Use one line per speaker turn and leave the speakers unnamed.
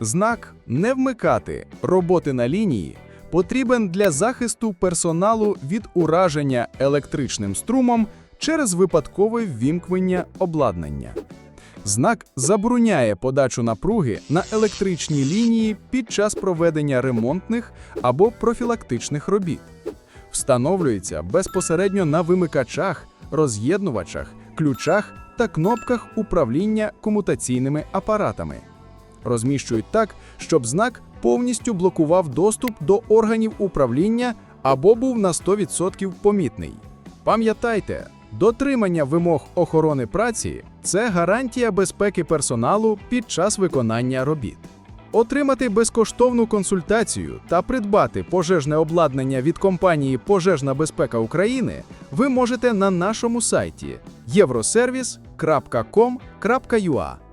Знак не вмикати роботи на лінії потрібен для захисту персоналу від ураження електричним струмом через випадкове ввімкнення обладнання. Знак забороняє подачу напруги на електричні лінії під час проведення ремонтних або профілактичних робіт. Встановлюється безпосередньо на вимикачах, роз'єднувачах, ключах та кнопках управління комутаційними апаратами. Розміщують так, щоб знак повністю блокував доступ до органів управління або був на 100% помітний. Пам'ятайте, дотримання вимог охорони праці це гарантія безпеки персоналу під час виконання робіт. Отримати безкоштовну консультацію та придбати пожежне обладнання від компанії Пожежна безпека України ви можете на нашому сайті євросервіс.com.ua.